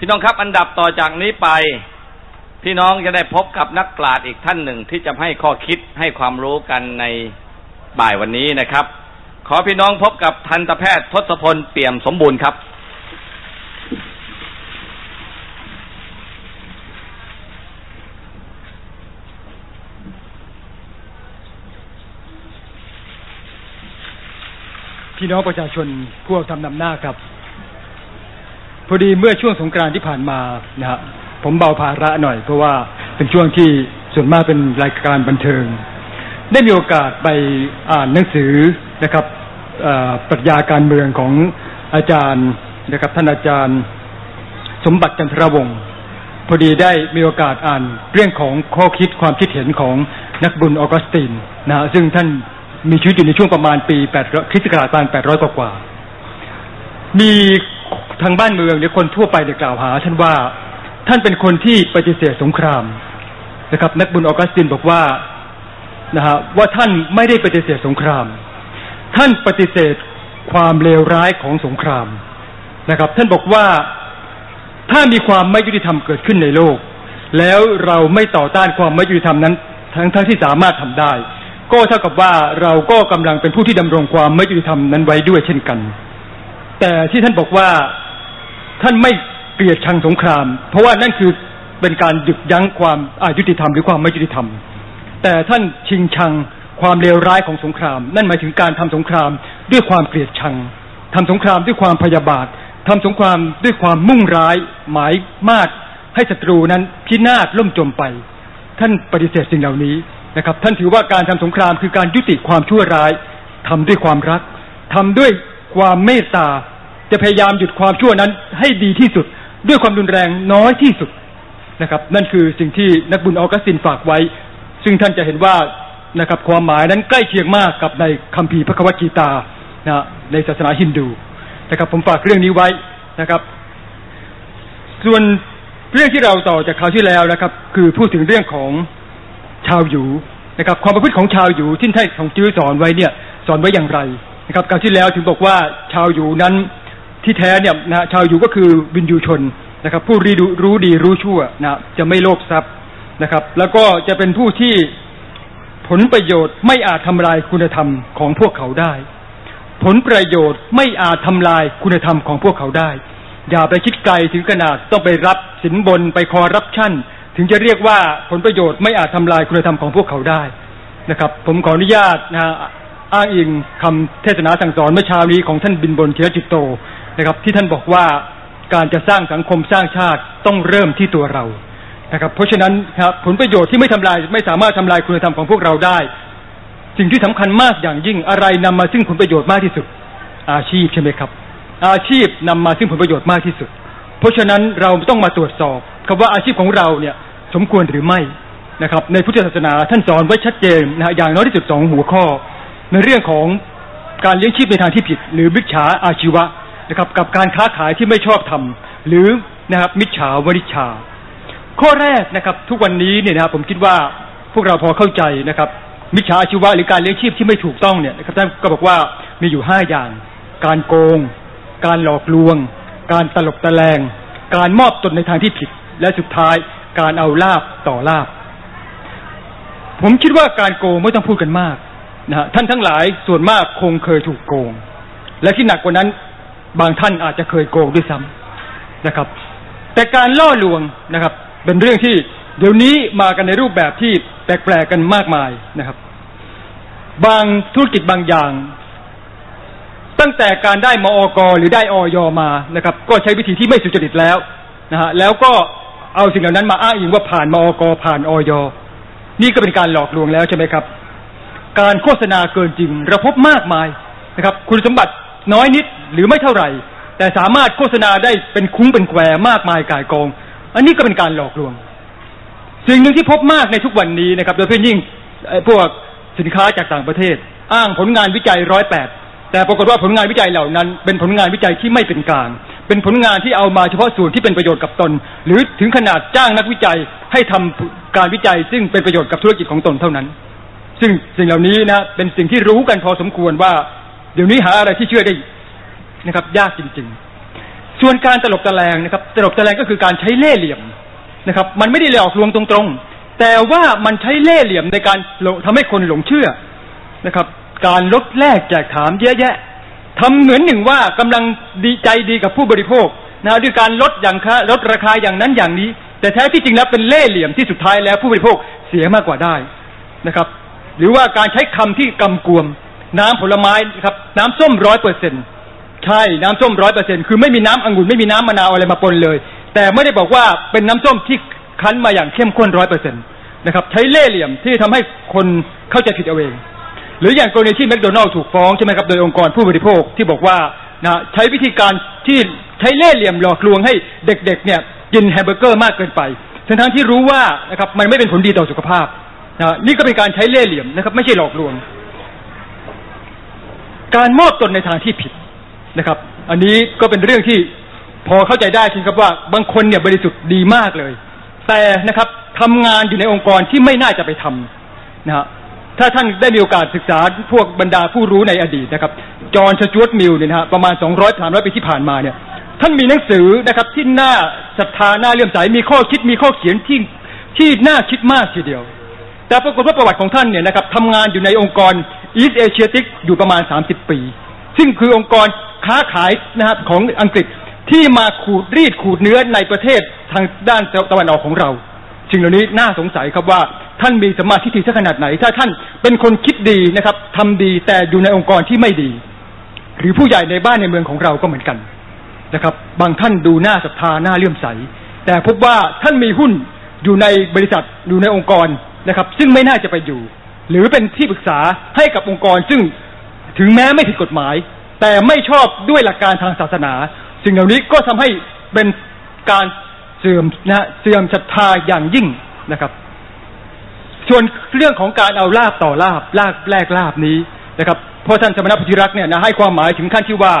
พี่น้องครับอันดับต่อจากนี้ไป พี่น้องจะได้พบกับนักปราชญ์อีกท่านหนึ่งที่จะให้ข้อคิดให้ความรู้กันในบ่ายวันนี้นะครับ ขอพี่น้องพบกับทันตแพทย์ทศพลเปี่ยมสมบูรณ์ครับพี่น้องประชาชนผู้ทำนำหน้าครับ พอดีเมื่อช่วงสงกรานที่ผ่านมานะฮะผมเบาภาระหน่อย เพราะว่าเป็นช่วงที่ส่วนมากเป็นรายการบันเทิง ได้มีโอกาสไปอ่านหนังสือนะครับปรัชญาการเมืองของอาจารย์นะครับท่านอาจารย์สมบัติจันทรวงศ์พอดีได้มีโอกาสอ่านเรื่องของข้อคิดความคิดเห็นของนักบุญออกัสตินนะฮะซึ่งท่านมีชีวิตอยู่ในช่วงประมาณปี8คริสต์ศักราชประมาณ800กว่ากว่ามี ทางบ้านเมืองหรือคนทั่วไปเนี่ยกล่าวหา ท่านว่าท่านเป็นคนที่ปฏิเสธสงครามนะครับ นักบุญออกัสตินบอกว่านะฮะว่าท่านไม่ได้ปฏิเสธสงคราม ท่านปฏิเสธความเลวร้ายของสงครามนะครับ ท่านบอกว่าถ้ามีความไม่ยุติธรรมเกิดขึ้นในโลก แล้วเราไม่ต่อต้านความไม่ยุติธรรมนั้น ทั้งทั้งที่สามารถทำได้ ก็เท่ากับว่าเราก็กำลังเป็นผู้ที่ดำรงความไม่ยุติธรรมนั้นไว้ด้วยเช่นกัน แต่ที่ท่านบอกว่า ท่านไม่เกลียดชังสงคราม เพราะว่านั่นคือเป็นการหยุดยั้งความอายุติธรรมหรือความไม่ยุติธรรม แต่ท่านชิงชังความเลวร้ายของสงคราม นั่นหมายถึงการทำสงครามด้วยความเกลียดชังทำสงครามด้วยความพยาบาททำสงครามด้วยความมุ่งร้าย หมายมาดให้ศัตรูนั้นพินาศล่มจมไป ท่านปฏิเสธสิ่งเหล่านี้นะครับ ท่านถือว่าการทำสงครามคือการยุติความชั่วร้ายทำด้วยความรักทำด้วยความเมตตา จะพยายามหยุดความชั่วนั้นให้ดีที่สุด ด้วยความรุนแรงน้อยที่สุดนะครับ นั่นคือสิ่งที่นักบุญออกัสตินฝากไว้ ซึ่งท่านจะเห็นว่านะครับความหมายนั้นใกล้เคียงมากกับในคัมภีร์พระคัมภีร์ตานะในศาสนาฮินดูนะครับผมฝากเรื่องนี้ไว้นะครับ ส่วนเรื่องที่เราต่อจากคราวที่แล้วนะครับ คือพูดถึงเรื่องของชาวหยูนะครับ ความประพฤติของชาวหยูที่ท่านของจื้อสอนไว้เนี่ย สอนไว้อย่างไรนะครับคราวที่แล้วถึงบอกว่าชาวหยูนั้น ที่แท้เนี่ยนะชาวหยูก็คือวินยูชนนะครับ ผู้รีดูรู้ดีรู้ชั่วนะจะไม่โลภทรัพย์นะครับ แล้วก็จะเป็นผู้ที่ผลประโยชน์ไม่อาจทำลายคุณธรรมของพวกเขาได้ ผลประโยชน์ไม่อาจทำลายคุณธรรมของพวกเขาได้ อย่าไปคิดไกลถึงขนาดต้องไปรับสินบนไปคอรับชั่น ถึงจะเรียกว่าผลประโยชน์ไม่อาจทำลายคุณธรรมของพวกเขาได้นะครับ ผมขออนุญาตนะอ้างอิงคำเทศนาสั่งสอนเมื่อเช้านี้ของท่านบินบนเทียจิตโต นะครับ ที่ท่านบอกว่าการจะสร้างสังคมสร้างชาติต้องเริ่มที่ตัวเรานะครับ เพราะฉะนั้นครับผลประโยชน์ที่ไม่ทำลายไม่สามารถทำลายคุณธรรมของพวกเราได้ สิ่งที่สำคัญมากอย่างยิ่งอะไรนำมาซึ่งผลประโยชน์มากที่สุด อาชีพใช่ไหมครับ อาชีพนำมาซึ่งผลประโยชน์มากที่สุด เพราะฉะนั้นเราต้องมาตรวจสอบคำว่าอาชีพของเราเนี่ยสมควรหรือไม่นะครับ ในพุทธศาสนาท่านสอนไว้ชัดเจนนะฮะอย่างน้อยที่สุดสองหัวข้อ ในเรื่องของการเลี้ยงชีพในทางที่ผิด หรือมิจฉาอาชีวะ นะครับกับการค้าขายที่ไม่ชอบทำหรือนะครับมิจฉาวริชา ข้อแรกนะครับทุกวันนี้เนี่ยนะครับผมคิดว่าพวกเราพอเข้าใจนะครับ มิจฉาอาชีวะหรือการเลี้ยงชีพที่ไม่ถูกต้องเนี่ยนะครับท่านก็บอกว่ามีอยู่ห้าอย่าง การโกง การหลอกลวง การตลบตะแลง การมอบตนในทางที่ผิด และสุดท้ายการเอาลาบต่อลาบ ผมคิดว่าการโกงไม่ต้องพูดกันมากนะฮะท่านทั้งหลายส่วนมากคงเคยถูกโกง และที่หนักกว่านั้น บางท่านอาจจะเคยโกงด้วยซ้ำนะครับ แต่การล่อลวงนะครับ เป็นเรื่องที่เดี๋ยวนี้มากันในรูปแบบที่แปลกๆกันมากมายนะครับ บางธุรกิจบางอย่าง ตั้งแต่การได้มอกหรือได้ออยมานะครับ ก็ใช้วิธีที่ไม่สุจริตแล้วนะฮะแล้วก็เอาสิ่งเหล่านั้นมาอ้างอิงว่าผ่านมอกผ่านออยนี่ก็เป็นการหลอกลวงแล้วใช่ไหมครับ การโฆษณาเกินจริงเราพบมากมายนะครับ คุณสมบัติน้อยนิด หรือไม่เท่าไหร่ แต่สามารถโฆษณาได้เป็นคุ้งเป็นแควมากมายกายกอง อันนี้ก็เป็นการหลอกลวง สิ่งหนึ่งที่พบมากในทุกวันนี้นะครับ โดยเฉพาะยิ่งพวกสินค้าจากต่างประเทศ อ้างผลงานวิจัยร้อยแปดแต่ปรากฏว่าผลงานวิจัยเหล่านั้น เป็นผลงานวิจัยที่ไม่เป็นกลาง เป็นผลงานที่เอามาเฉพาะส่วนที่เป็นประโยชน์กับตน หรือถึงขนาดจ้างนักวิจัยให้ทำการวิจัย ซึ่งเป็นประโยชน์กับธุรกิจของตนเท่านั้น ซึ่งสิ่งเหล่านี้นะเป็นสิ่งที่รู้กันพอสมควรว่า เดี๋ยวนี้หาอะไรที่เชื่อได้ นะครับ ยากจริง ๆ ส่วนการตลบตะแลงนะครับ ตลบตะแลงก็คือการใช้เล่ห์เหลี่ยมนะครับ มันไม่ได้หลอกลวงตรงๆ แต่ว่ามันใช้เล่ห์เหลี่ยมในการทำให้คนหลงเชื่อนะครับ การลดแลกแจกถามเยอะแยะทำเหมือนหนึ่งว่ากำลังดีใจดีกับผู้บริโภคนะด้วยการลดอย่างค่าลดราคาอย่างนั้นอย่างนี้ แต่แท้ที่จริงแล้วเป็นเล่ห์เหลี่ยมที่สุดท้ายแล้วผู้บริโภคเสียมากกว่าได้นะครับ หรือว่าการใช้คำที่กำกวม น้ำผลไม้นะครับ น้ำส้มร้อยเปอร์เซ็นต์ ใช่น้ำส้มร้อยเปอร์เซ็นคือไม่มีน้ำองุ่นไม่มีน้ำมะนาวอะไรมาปนเลย แต่ไม่ได้บอกว่าเป็นน้ำส้มที่คั้นมาอย่างเข้มข้นร้อยเปอร์เซ็นตนะครับใช้เล่เหลี่ยมที่ทำให้คนเข้าใจผิดเอาเอง หรืออย่างกรณีที่แมคโดนัลล์ถูกฟ้องใช่ไหมครับโดยองค์กรผู้บริโภคที่บอกว่านะใช้วิธีการที่ใช้เล่เหลี่ยมหลอกลวงให้เด็กๆเนี่ยกินแฮมเบอร์เกอร์มากเกินไปทั้งที่รู้ว่านะครับมันไม่เป็นผลดีต่อสุขภาพนะนี่ก็เป็นการใช้เล่เหลี่ยมนะครับ ไม่ใช่หลอกลวง การมอบตนในทางที่ผิด นะครับ อันนี้ก็เป็นเรื่องที่พอเข้าใจได้จริงครับว่าบางคนเนี่ยบริสุทธิ์ดีมากเลย แต่นะครับทำงานอยู่ในองค์กรที่ไม่น่าจะไปทำนะฮะถ้าท่านได้มีโอกาสศึกษาพวกบรรดาผู้รู้ในอดีตนะครับ จอห์นชจวตมิลเนี่ยนะฮะประมาณสองร้อยสามร้อยปีที่ผ่านมาเนี่ย ท่านมีหนังสือนะครับ ที่น่าศรัทธาน่าเลื่อมใสมีข้อคิดมีข้อเขียนที่ที่น่าคิดมากทีเดียว แต่ปรากฏว่าประวัติของท่านเนี่ยนะครับทำงานอยู่ในองค์กร East Asiatic อยู่ประมาณสามสิบปี ซึ่งคือองค์กรค้าขายนะครับของอังกฤษที่มาขูดรีดขูดเนื้อในประเทศทางด้านตะวันออกของเราสิ่งเหล่านี้น่าสงสัยครับว่าท่านมีสมาธิที่ขนาดไหน ถ้าท่านเป็นคนคิดดีนะครับทำดีแต่อยู่ในองค์กรที่ไม่ดี หรือผู้ใหญ่ในบ้านในเมืองของเราก็เหมือนกันนะครับ บางท่านดูหน้าศรัทธาหน้าเลื่อมใส แต่พบว่าท่านมีหุ้นอยู่ในบริษัทอยู่ในองค์กรนะครับ ซึ่งไม่น่าจะไปอยู่ หรือเป็นที่ปรึกษาให้กับองค์กรซึ่ง ถึงแม้ไม่ผิดกฎหมาย แต่ไม่ชอบด้วยหลักการทางศาสนา สิ่งเหล่านี้ก็ทำให้เป็นการเสื่อมนะเสื่อมศรัทธาอย่างยิ่งนะครับ ส่วนเรื่องของการเอาลาบต่อลาบลาบแลกลาบนี้นะครับเพราะท่านสมณพุทธิรักษ์เนี่ยนะให้ความหมายถึงขั้นที่ว่า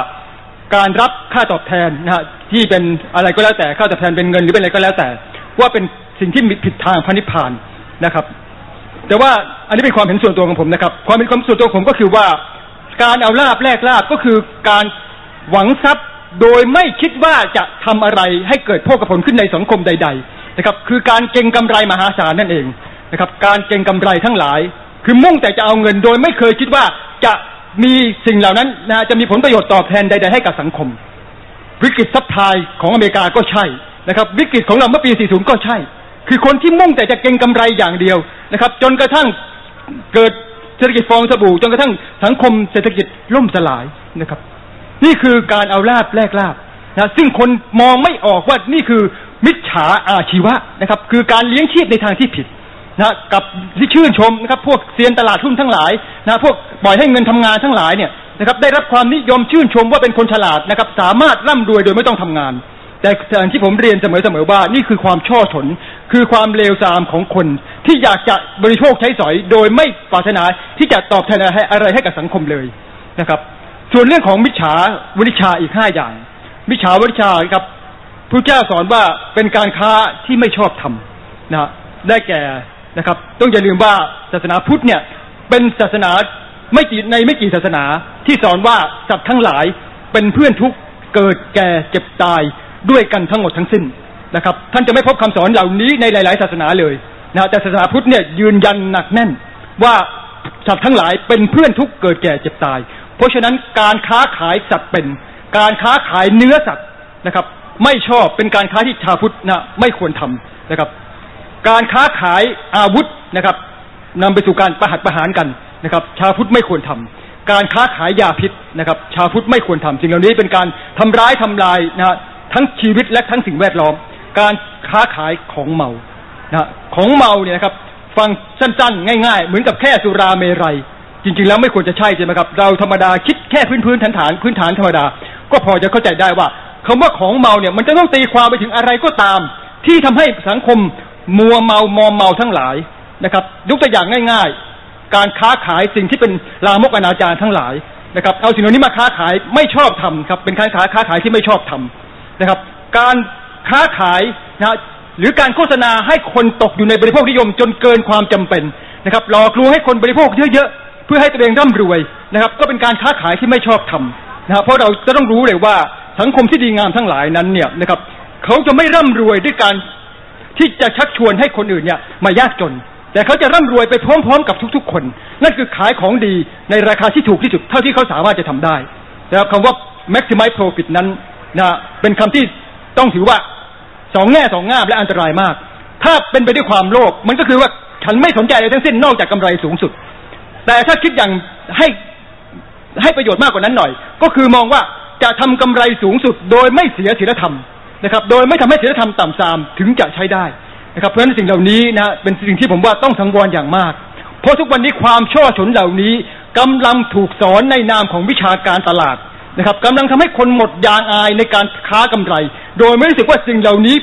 การรับค่าตอบแทนนะฮะที่เป็นอะไรก็แล้วแต่ค่าตอบแทนเป็นเงินหรือเป็นอะไรก็แล้วแต่ ว่าเป็นสิ่งที่ผิดทางพระนิพพานนะครับ แต่ว่าอันนี้เป็นความเห็นส่วนตัวของผมนะครับ ความเป็นความส่วนตัวผมก็คือว่า การเอาลาบแลกลาบก็คือการหวังทรัพย์โดยไม่คิดว่าจะทำอะไรให้เกิดโภคผลขึ้นในสังคมใด ๆ นะครับ คือการเก็งกำไรมหาศาลนั่นเองนะครับ การเก็งกำไรทั้งหลาย คือมุ่งแต่จะเอาเงินโดยไม่เคยคิดว่าจะมีสิ่งเหล่านั้นนะจะมีผลประโยชน์ตอบแทนใด ๆ ให้กับสังคม วิกฤตซับไพลของอเมริกาก็ใช่นะครับ วิกฤตของเราเมื่อปี 40 ก็ใช่ คือคนที่มุ่งแต่จะเก็งกำไรอย่างเดียวนะครับ จนกระทั่งเกิด เศรษฐกิจฟองสบู่จนกระทั่งสังคมเศรษฐกิจล่มสลายนะครับ นี่คือการเอาลาบแลกลาบนะซึ่งคนมองไม่ออกว่านี่คือมิจฉาอาชีวะนะครับ คือการเลี้ยงชีพในทางที่ผิดนะกับที่ชื่นชมนะครับ พวกเซียนตลาดหุ้นทั้งหลายนะพวกปล่อยให้เงินทำงานทั้งหลายเนี่ยนะครับ ได้รับความนิยมชื่นชมว่าเป็นคนฉลาดนะครับ สามารถร่ำรวยโดยไม่ต้องทำงาน แต่อย่ที่ผมเรียนเสมอๆว่านี่คือความช่อฉนคือความเลวทรามของคนที่อยากจะบริโภคใช้สอย โดยไม่ปรารถนาที่จะตอบแทนอะไรให้กับสังคมเลยนะครับ ส่วนเรื่องของมิจฉาวิชาอีกห้าอย่าง มิจฉาวิชาครับพระเจ้าสอนว่าเป็นการค้าที่ไม่ชอบทำนะได้แก่นะครับ ต้องอย่าลืมว่าศาสนาพุทธเนี่ยเป็นศาสนาไม่กี่ในไม่กี่ศาสนาที่สอนว่าสัตว์ทั้งหลายเป็นเพื่อนทุกเกิดแก่เจ็บตายด้วยกันทั้งหมดทั้งสิ้นนะครับ ท่านจะไม่พบคำสอนเหล่านี้ในหลาย ๆ ศาสนาเลย นะแต่ศาสนาพุทธเนี่ยยืนยันหนักแน่นว่าสัตว์ทั้งหลายเป็นเพื่อนทุกเกิดแก่เจ็บตาย เพราะฉะนั้นการค้าขายสัตว์เป็น การค้าขายเนื้อสัตว์นะครับ ไม่ชอบเป็นการค้าที่ชาวพุทธนะไม่ควรทำนะครับ การค้าขายอาวุธนะครับนำไปสู่การประหัตประหารกันนะครับ ชาวพุทธไม่ควรทำการค้าขายยาพิษนะครับ ชาวพุทธไม่ควรทำสิ่งเหล่านี้เป็นการทำร้ายทำลายนะทั้งชีวิตและทั้งสิ่งแวดล้อม การค้าขายของเมา นะของเมาเนี่ยนะครับ ฟังสั้นๆ ง่าย ๆ เหมือนกับแค่สุราเมรัย จริง ๆ แล้วไม่ควรจะใช่ใช่ไหมครับ เราธรรมดาคิดแค่พื้นพื้นฐานฐานพื้นฐานธรรมดา ก็พอจะเข้าใจได้ว่าคำว่าของเมาเนี่ยมันจะต้องตีความไปถึงอะไรก็ตาม ที่ทำให้สังคมมัวเมามอมเมาทั้งหลายนะครับ ยกตัวอย่างง่าย ๆ การค้าขายสิ่งที่เป็นลามกอนาจารทั้งหลายนะครับ เอาสิ่งเหล่านี้มาค้าขายไม่ชอบทำครับ เป็นการค้าค้าขายที่ไม่ชอบทำนะครับ การค้าขายนะ หรือการโฆษณาให้คนตกอยู่ในบริโภคนิยมจนเกินความจำเป็นนะครับหลอกลวงให้คนบริโภคเยอะๆเพื่อให้ตัวเองร่ำรวยนะครับ ก็เป็นการค้าขายที่ไม่ชอบทำนะครับเพราะเราจะต้องรู้เลยว่าสังคมที่ดีงามทั้งหลายนั้นเนี่ยนะครับเขาจะไม่ร่ำรวยด้วยการที่จะชักชวนให้คนอื่นเนี่ยมายากจน แต่เขาจะร่ำรวยไปพร้อมๆ กับทุกๆ คน นั่นคือขายของดีในราคาที่ถูกที่สุดเท่าที่เขาสามารถจะทำได้นะครับคำว่า maximize profit นั้นนะเป็นคำที่ต้องถือว่า สองแง่สองง่ามและอันตรายมาก ถ้าเป็นไปด้วยความโลภมันก็คือว่าฉันไม่สนใจอะไรทั้งสิ้นนอกจากกำไรสูงสุด แต่ถ้าคิดอย่างให้ให้ประโยชน์มากกว่านั้นหน่อย ก็คือมองว่าจะทำกำไรสูงสุด โดยไม่เสียศีลธรรมนะครับ โดยไม่ทำให้ศีลธรรมต่ำทรามถึงจะใช้ได้นะครับเพราะฉะนั้นสิ่งเหล่านี้นะเป็นสิ่งที่ผมว่าต้องสังวรอย่างมาก เพราะทุกวันนี้ความช่อฉนเหล่านี้กำลังถูกสอนในนามของวิชาการตลาด นะครับกำลังทำให้คนหมดยางอายในการค้ากำไร โดยไม่รู้สึกว่าสิ่งเหล่านี้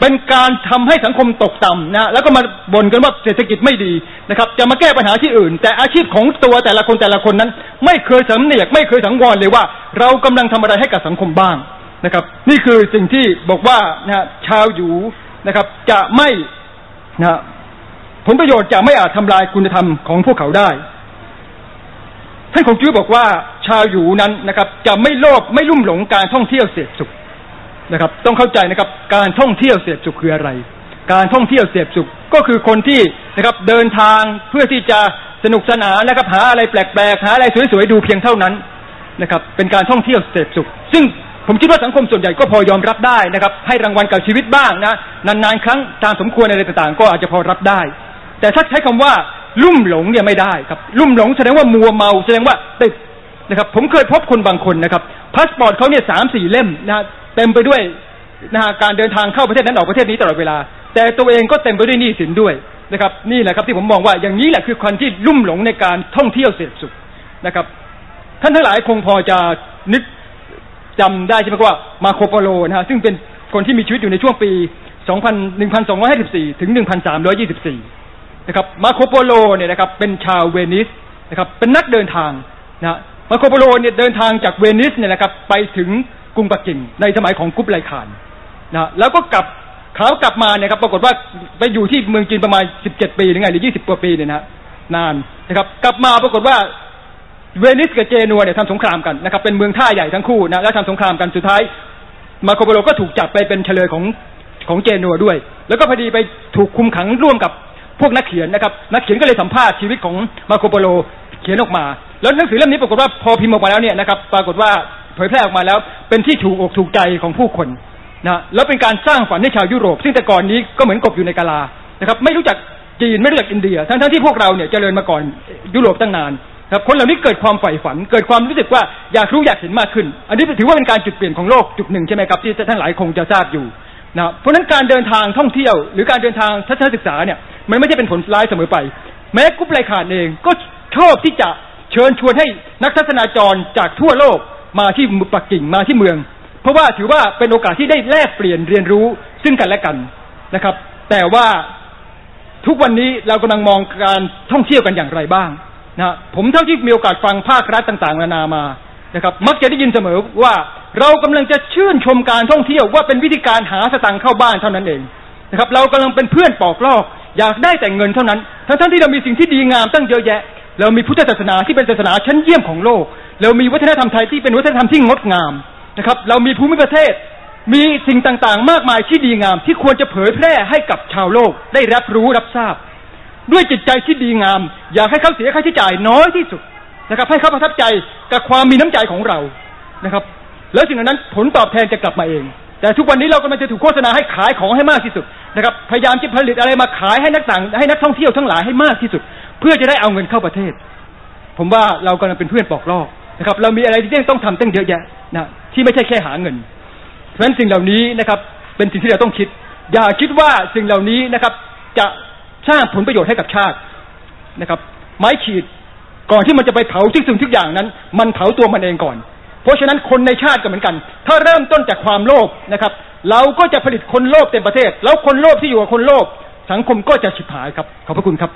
เป็นการทำให้สังคมตกต่ำนะแล้วก็มาบ่นกันว่าเศรษฐกิจไม่ดีนะครับ จะมาแก้ปัญหาที่อื่น แต่อาชีพของตัวแต่ละคนแต่ละคนนั้น ไม่เคยสำเนียกไม่เคยสังวรเลยว่า เรากำลังทำอะไรให้กับสังคมบ้างนะครับ นี่คือสิ่งที่บอกว่านะชาวอยู่นะครับ จะไม่นะผลประโยชน์จะไม่อาจทำลายคุณธรรมของพวกเขาได้ท่านคงจื้อบอกว่าาวอยู่นั้นนะครับ จะไม่โลภไม่ลุ่มหลงการท่องเที่ยวเสพสุขนะครับ ต้องเข้าใจนะครับ การท่องเที่ยวเสพสุขคืออะไร การท่องเที่ยวเสพสุขก็คือคนที่นะครับเดินทางเพื่อที่จะสนุกสนานนะครับ หาอะไรแปลกๆหาอะไรสวยๆดูเพียงเท่านั้นนะครับ เป็นการท่องเที่ยวเสพสุข ซึ่งผมคิดว่าสังคมส่วนใหญ่ก็พอยอมรับได้นะครับ ให้รางวัลกับชีวิตบ้างนะนานๆครั้งตามสมควรอะไรต่างๆ ก็อาจจะพอรับได้ แต่ถ้าใช้คำว่า ลุ่มหลงเนี่ยไม่ได้ครับ ลุ่มหลงแสดงว่ามัวเมาแสดงว่าติด นะครับ ผมเคยพบคนบางคนนะครับพาสปอร์ตเขาเนี่ยสามสี่เล่มนะเต็มไปด้วยนะการเดินทางเข้าประเทศนั้นออกประเทศนี้ตลอดเวลา แต่ตัวเองก็เต็มไปด้วยหนี้สินด้วยนะครับนี่แหละครับที่ผมมองว่าอย่างนี้แหละคือคนที่ลุ่มหลงในการท่องเที่ยวเสพสุขนะครับ ท่านทั้งหลายคงพอจะนึกจำได้ใช่ไหมว่ามาโคโปโลนะฮะซึ่งเป็นคนที่มีชีวิตอยู่ในช่วงปี 2,1254 ถึง 1,324 นะครับมาโคโปโลเนี่ยนะครับเป็นชาวเวนิสนะครับเป็นนักเดินทางนะ มาโคโปโลเนี่ยเดินทางจากเวนิสเนี่ยนะครับไปถึงกรุงปักกิ่งในสมัยของกุ๊ปไลคานนะแล้วก็กลับเขากลับมาเนี่ยครับปรากฏว่าไปอยู่ที่เมืองจีนประมาณ 17 ปีหรือไงหรือ20 กว่าปีเนี่ยนะนานนะครับ กลับมาปรากฏว่าเวนิสกับเจนัวเนี่ยทำสงครามกันนะครับเป็นเมืองท่าใหญ่ทั้งคู่นะแล้วทำสงครามกันสุดท้าย มาโคโปโลก็ถูกจับไปเป็นเฉลยของของเจนัวด้วย แล้วก็พอดีไปถูกคุมขังร่วมกับพวกนักเขียนนะครับ นักเขียนก็เลยสัมภาษณ์ชีวิตของมาโคโปโลเขียนออกมา แล้วหนังสือเล่มนี้ปรากฏว่าพอพิมพ์ออกมาแล้วเนี่ยนะครับ ปรากฏว่าเผยแพร่ออกมาแล้ว เป็นที่ถูกอกถูกใจของผู้คนนะแล้วเป็นการสร้างฝันให้ชาวยุโรป ซึ่งแต่ก่อนนี้ก็เหมือนกบอยู่ในกาลานะครับ ไม่รู้จักจีนไม่รู้จักอินเดีย ทั้งๆที่พวกเราเนี่ยเจริญมาก่อนยุโรปตั้งนานครับคนเหล่านี้เกิดความใฝ่ฝัน เกิดความรู้สึกว่าอยากรู้อยากเห็นมากขึ้น อันนี้ถือว่าเป็นการจุดเปลี่ยนของโลกจุดหนึ่งใช่ไหมครับที่ท่านหลายคงจะทราบอยู่นะเพราะนั้นการเดินทางท่องเที่ยว หรือการเดินทางทัศนศึกษาเนี่ยมันไม่ใช่เป็นผลร้ายเสมอไป แม้กุ๊ปไลคานเองก็ชอบที่จะ เชิญชวนให้นักทัศนาจรจากทั่วโลกมาที่ปักกิ่งมาที่เมือง เพราะว่าถือว่าเป็นโอกาสที่ได้แลกเปลี่ยนเรียนรู้ซึ่งกันและกันนะครับ แต่ว่าทุกวันนี้เรากำลังมองการท่องเที่ยวกันอย่างไรบ้างนะผมเท่าที่มีโอกาสฟังภาครัฐต่างๆ นานามานะครับ มักจะได้ยินเสมอว่าเรากำลังจะชื่นชมการท่องเที่ยวว่าเป็นวิธีการหาสตังค์เข้าบ้านเท่านั้นเองนะครับ เรากำลังเป็นเพื่อนปอกลอก อยากได้แต่เงินเท่านั้น ทั้งๆที่เรามีสิ่งที่ดีงามตั้งเยอะแยะ เรามีพุทธศาสนาที่เป็นศาสนาชั้นเยี่ยมของโลก เรามีวัฒนธรรมไทยที่เป็นวัฒนธรรมที่งดงามนะครับ เรามีภูมิประเทศ มีสิ่งต่างๆ มากมายที่ดีงาม ที่ควรจะเผยแพร่ให้กับชาวโลกได้รับรู้รับทราบ ด้วยจิตใจที่ดีงาม อยากให้เขาเสียค่าใช้จ่ายน้อยที่สุดนะครับ ให้เขาประทับใจกับความมีน้ำใจของเรานะครับ แล้วสิ่งนั้นผลตอบแทนจะกลับมาเอง แต่ทุกวันนี้เรากำลังจะถูกโฆษณาให้ขายของให้มากที่สุดนะครับ พยายามจะผลิตอะไรมาขายให้นักต่างให้นักท่องเที่ยวทั้งหลายให้มากที่สุด เพื่อจะได้เอาเงินเข้าประเทศ ผมว่าเรากำลังเป็นเพื่อนปอกลอกนะครับ เรามีอะไรที่ต้องทำตั้งเยอะแยะนะที่ไม่ใช่แค่หาเงิน เพราะฉะนั้นสิ่งเหล่านี้นะครับ เป็นสิ่งที่เราต้องคิด อย่าคิดว่าสิ่งเหล่านี้นะครับ จะสร้างผลประโยชน์ให้กับชาตินะครับ ไม้ขีดก่อนที่มันจะไปเผาทุกสิ่งทุกอย่างนั้น มันเผาตัวมันเองก่อน เพราะฉะนั้นคนในชาติก็เหมือนกัน ถ้าเริ่มต้นจากความโลภนะครับ เราก็จะผลิตคนโลภเต็มประเทศ แล้วคนโลภที่อยู่กับคนโลภสังคมก็จะฉิบหายครับ ขอบพระคุณครับ